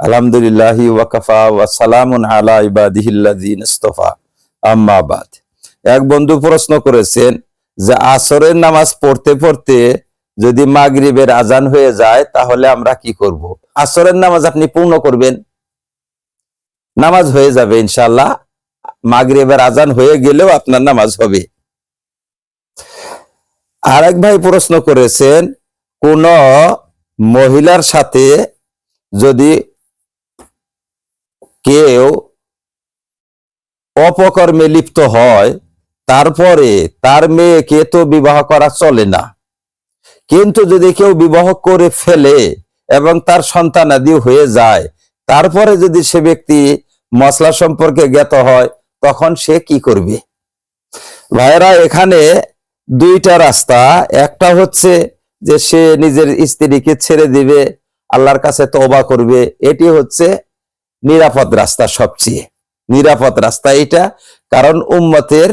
আলহামদুলিল্লাহ ওয়াকাফা ওয়া সালামুন আলা ইবাদিহিল্লাযিন ইসতাফা। আম্মা এক বন্ধু প্রশ্ন করেছেন যে আসরের নামাজ পড়তে পড়তে যদি মাগরিবের আজান হয়ে যায় তাহলে আমরা কি করব? আসরের নামাজ আপনি পূর্ণ করবেন। নামাজ হয়ে যাবে ইনশাআল্লাহ। মাগরিবের আজান হয়ে গেলেও আপনার নামাজ হবে। আরেক ভাই প্রশ্ন করেছেন, কোন মহিলার সাথে যদি কেউ অপকর্মে লিপ্ত হয়, তারপরে তার মেয়েকে তো বিবাহ করা চলে না। কিন্তু যদি কেউ বিবাহ করে ফেলে এবং তার সন্তান সন্তানাদি হয়ে যায়, তারপরে যদি সে ব্যক্তি মশলা সম্পর্কে জ্ঞাত হয়, তখন সে কি করবে? ভাইরা এখানে দুইটা রাস্তা। একটা হচ্ছে যে সে নিজের স্ত্রীকে ছেড়ে দিবে, আল্লাহর কাছে তওবা করবে। এটি হচ্ছে নিরাপদ রাস্তা সবচেয়ে। নিরাপদ রাস্তা এটা কারণ উম্মতের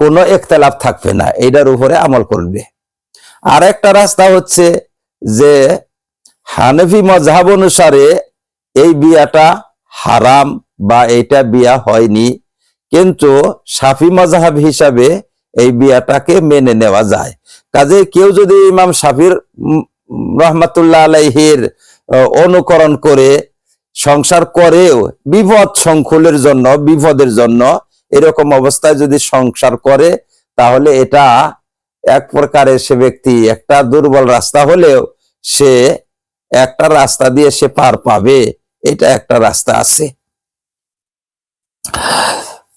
কোনো একতলাপ থাকবে না এটার উপরে আমল করবে। আর একটা রাস্তা হচ্ছে যে হানফি মজাব অনুসারে এই বিয়াটা হারাম বা এইটা বিয়া হয়নি, কিন্তু সাফি মজাহাব হিসাবে এই বিয়াটাকে মেনে নেওয়া যায়। কাজে কেউ যদি ইমাম সাফির রহমাতুল্লাহ আলাইহির অনুকরণ করে সংসার করেও বিপদ সংকুলের জন্য, বিপদের জন্য এরকম অবস্থায় যদি সংসার করে, তাহলে এটা এক প্রকারের সে ব্যক্তি একটা দুর্বল রাস্তা হলেও সে একটা রাস্তা দিয়ে সে পার পাবে। এটা একটা রাস্তা আছে।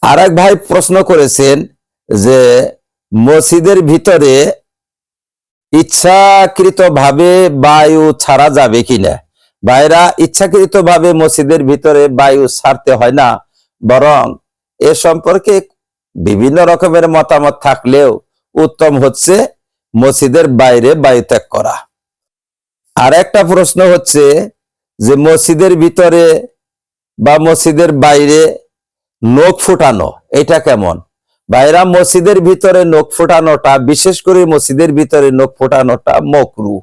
আর ভাই প্রশ্ন করেছেন যে, মসজিদের ভিতরে ইচ্ছাকৃত ভাবে বায়ু ছাড়া যাবে কিনা? ভাইরা ইচ্ছাকৃত ভাবে মসজিদের ভিতরে বায়ু ছাড়তে হয় না, বরং এ সম্পর্কে বিভিন্ন রকমের মতামত থাকলেও উত্তম হচ্ছে মসজিদের বাইরে বায়ু ত্যাগ করা। আর একটা প্রশ্ন হচ্ছে যে মসজিদের ভিতরে বা মসজিদের বাইরে নখ ফুটানো, এটা কেমন? বাইরা মসজিদের ভিতরে নখ ফুটানোটা, বিশেষ করে মসজিদের ভিতরে নখ ফুটানোটা মকরু।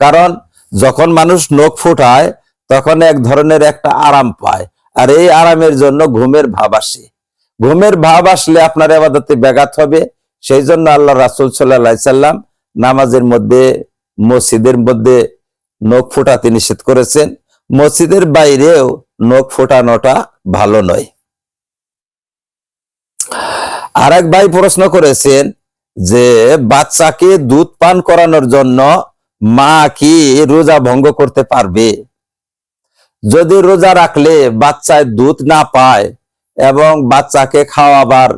কারণ যখন মানুষ নখ ফোটায়, তখন এক ধরনের একটা আরাম পায়। আর এই আরামের জন্য ঘুমের ভাব আসে। ঘুমের ভাব আসলে আপনার আবাদতে ব্যাঘাত হবে। সেই জন্য আল্লাহ রাসুল সাল্লাহ সাল্লাম নামাজের মধ্যে, মসজিদের মধ্যে নখ ফোটাতে নিষেধ করেছেন। মসজিদের বাইরেও নখ ফোটানোটা ভালো নয়। আর এক ভাই প্রশ্ন করেছেন যে, বাচ্চাকে দুধ পান করানোর জন্য মা কি রোজা ভঙ্গ করতে পারবে? যদি রোজা রাখলে বাচ্চায় দুধ না পায় এবং বাচ্চাকে খাওয়াবার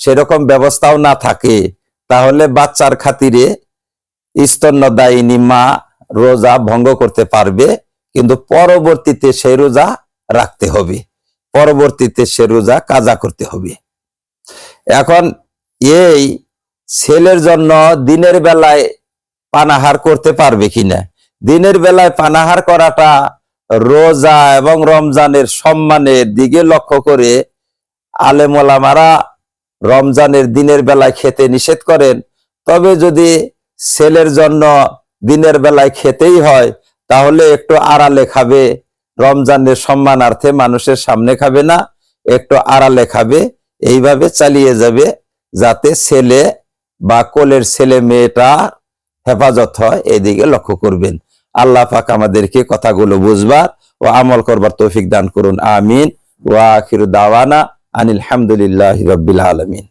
সেরকম ব্যবস্থাও না থাকে, তাহলে বাচ্চার খাতিরে স্তন্যদায়িনী মা রোজা ভঙ্গ করতে পারবে, কিন্তু পরবর্তীতে সে রোজা রাখতে হবে। পরবর্তীতে সে রোজা কাজা করতে হবে। এখন এই ছেলের জন্য দিনের বেলায় পানাহার করতে পারবে কিনা? দিনের বেলায় পানাহার করাটা রোজা এবং রমজানের সম্মানের দিকে লক্ষ্য করে আলেমোলামারা রমজানের দিনের বেলায় খেতে নিষেধ করেন। তবে যদি ছেলের জন্য দিনের বেলায় খেতেই হয়, তাহলে একটু আড়ালে খাবে, রমজানের সম্মানার্থে মানুষের সামনে খাবে না, একটু আড়ালে খাবে, এইভাবে চালিয়ে যাবে যাতে ছেলে বা কোলের ছেলে মেয়েটা হেফাজত হয়, এদিকে লক্ষ্য করবেন। আল্লাহ পাক আমাদেরকে কথাগুলো বুঝবার ও আমল করবার তৌফিক দান করুন। আমিন। ওয়া আখিরু দাওয়ানা আনিল হামদুলিল্লাহি রাব্বিল আলামিন।